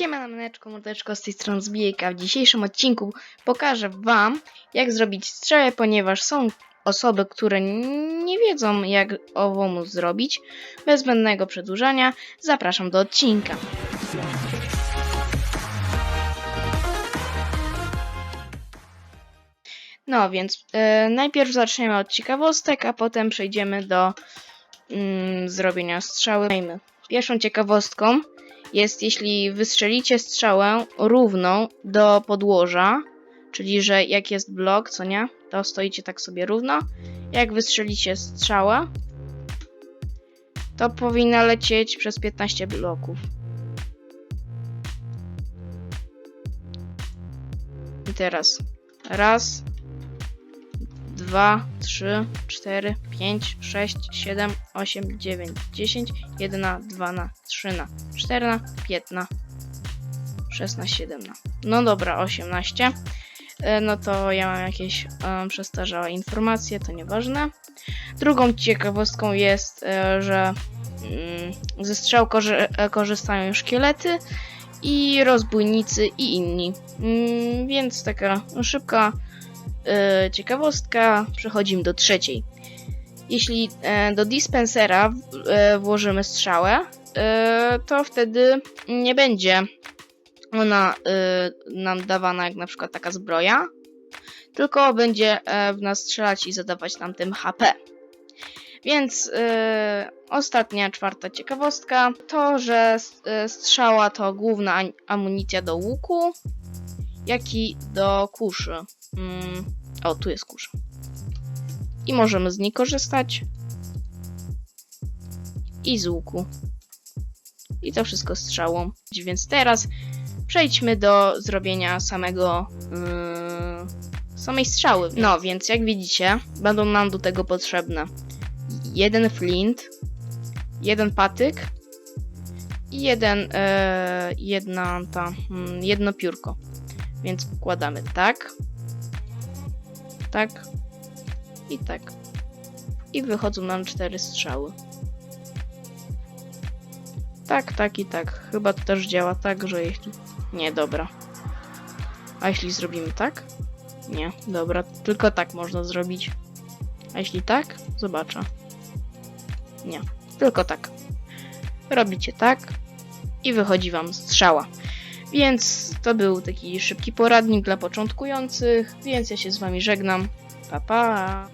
Siema maneczko, mordeczko, z tej strony Zbijejka. W dzisiejszym odcinku pokażę Wam, jak zrobić strzałę, ponieważ są osoby, które nie wiedzą, jak owomu zrobić. Bez zbędnego przedłużania, zapraszam do odcinka. No więc e, najpierw zaczniemy od ciekawostek, a potem przejdziemy do mm, zrobienia strzały. Pierwszą ciekawostką jest, jeśli wystrzelicie strzałę równą do podłoża, czyli że jak jest blok, co nie, to stoicie tak sobie równo. Jak wystrzelicie strzałę, to powinna lecieć przez 15 bloków. I teraz raz, dwa, trzy, cztery, pięć, sześć, siedem, osiem, dziewięć, dziesięć, jedna, dwa na, trzy na, cztery na, piętna, szesnaście, siedemna. No dobra, osiemnaście. E, No to ja mam jakieś um, przestarzałe informacje, to nieważne. Drugą ciekawostką jest, e, że mm, ze strzał korzy- korzystają szkielety i rozbójnicy i inni. Mm, Więc taka szybka e, ciekawostka. Przechodzimy do trzeciej. Jeśli e, do dispensera e, włożymy strzałę, to wtedy nie będzie ona nam dawana jak na przykład taka zbroja, tylko będzie w nas strzelać i zadawać nam tym HP. Więc ostatnia, czwarta ciekawostka to, że strzała to główna amunicja do łuku, jak i do kuszy. Mm, o, tu jest kusza. I możemy z niej korzystać. I z łuku. I to wszystko strzałą. Więc teraz przejdźmy do zrobienia samego yy, samej strzały. No, więc jak widzicie, będą nam do tego potrzebne jeden flint, jeden patyk i jeden, e, jedna ta, mm, jedno piórko. Więc wkładamy tak, tak i tak. I wychodzą nam cztery strzały. Tak, tak i tak. Chyba to też działa tak, że jeśli... Nie, dobra. A jeśli zrobimy tak? Nie, dobra. Tylko tak można zrobić. A jeśli tak? Zobaczę. Nie, tylko tak. Robicie tak i wychodzi wam strzała. Więc to był taki szybki poradnik dla początkujących, więc ja się z wami żegnam. Pa pa!